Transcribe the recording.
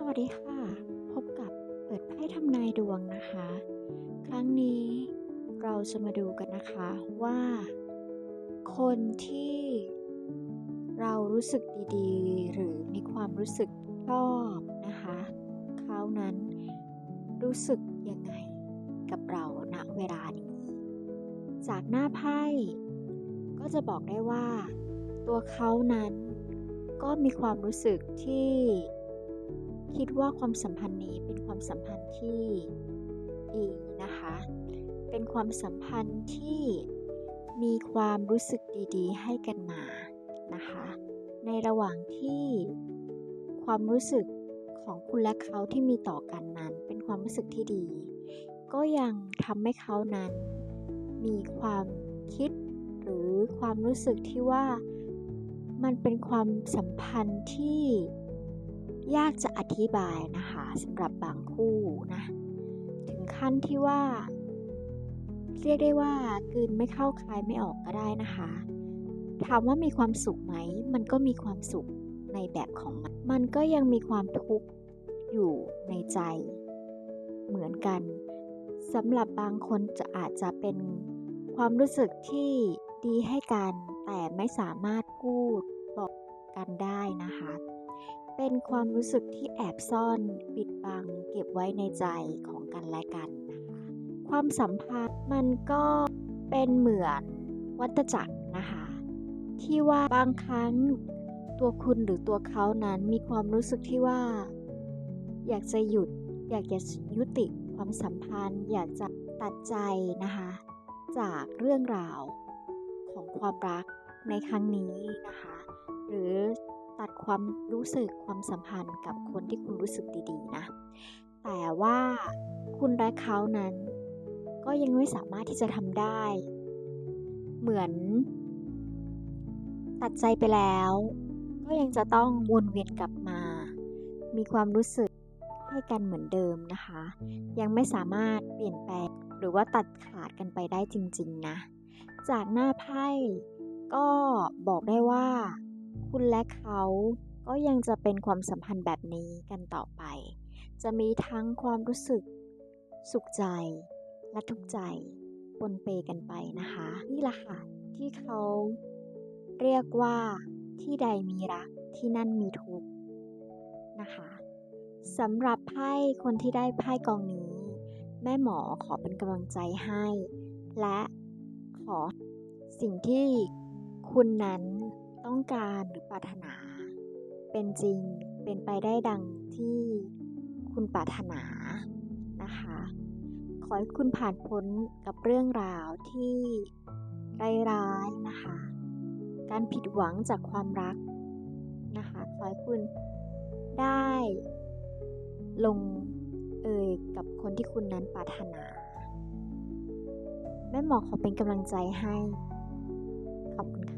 สวัสดีค่ะ พบกับเปิดไพ่ทำนายดวงนะคะ ครั้งนี้เราจะมาดูกันนะคะว่า คนที่เรารู้สึกดีๆ หรือมีความรู้สึกชอบนะคะเขานั้นรู้สึกยังไงกับเราณเวลานี้ จากหน้าไพ่ก็จะบอกได้ว่า ตัวเขานั้นก็มีความรู้สึกที่ คิดว่าความสัมพันธ์นี้เป็นความสัมพันธ์ที่ดีนะคะ เป็นความสัมพันธ์ที่มีความรู้สึกดีๆ ให้กันมานะคะ ในระหว่างที่ความรู้สึกของคุณและเขาที่มีต่อกันนั้น เป็นความรู้สึกที่ดี ก็ยังทำให้เขานั้น มีความคิดหรือความรู้สึกที่ว่ามันเป็นความสัมพันธ์ที่ ยากจะอธิบายนะคะสำหรับบางคู่นะ ถึงขั้นที่ว่า เรียกได้ว่ากืนไม่เข้าคายไม่ออกก็ได้นะคะ ถามว่ามีความสุขไหม มันก็มีความสุขในแบบของมัน มันก็ยังมีความทุกข์อยู่ในใจ เหมือนกันสำหรับบางคนจะอาจจะเป็นความรู้สึกที่ดีให้กัน แต่ไม่สามารถพูดบอกกันได้นะคะ เป็นความรู้สึกที่แอบซ่อนปิดบัง เก็บไว้ในใจของกันและกันนะคะ ความสัมพันธ์มันก็เป็นเหมือนวัฏจักรนะคะ ที่ว่าบางครั้งตัวคุณหรือตัวเขานั้นมีความรู้สึกที่ว่า อยากจะหยุด อยากจะยุติความสัมพันธ์ อยากจะตัดใจนะคะ จากเรื่องราวของความรักในครั้งนี้นะคะ หรือ ความรู้สึกความสัมพันธ์กับคนที่คุณรู้สึกดีๆนะ แต่ว่าคุณและเขานั้น ก็ยังไม่สามารถที่จะทำได้ เหมือน ตัดใจไปแล้ว ก็ยังจะต้องวนเวียนกลับมา มีความรู้สึกให้กันเหมือนเดิมนะคะ ยังไม่สามารถเปลี่ยนแปลงหรือว่าตัดขาดกันไปได้จริง ๆ นะ จากหน้าไพ่ก็บอกได้ว่า คุณและเขาก็ยังจะเป็นความสัมพันธ์แบบนี้กันต่อไป จะมีทั้งความรู้สึก สุขใจ และทุกข์ใจปนเปกันไปนะคะ นี่แหละค่ะที่เขาเรียกว่าที่ใดมีรักที่นั่นมีทุกข์นะคะสำหรับไพ่คนที่ได้ไพ่กองนี้ แม่หมอขอเป็นกำลังใจให้ และขอสิ่งที่คุณนั้น ต้องการหรือปรารถนา เป็นจริงเป็นไปได้ดังที่คุณปรารถนานะคะ ขอให้คุณผ่านพ้นกับเรื่องราวที่ร้ายๆนะคะ การผิดหวังจากความรักนะคะขอให้คุณได้ลงเอยกับคนที่คุณนั้นปรารถนาแม่หมอขอเป็นกำลังใจให้ ขอบคุณค่ะ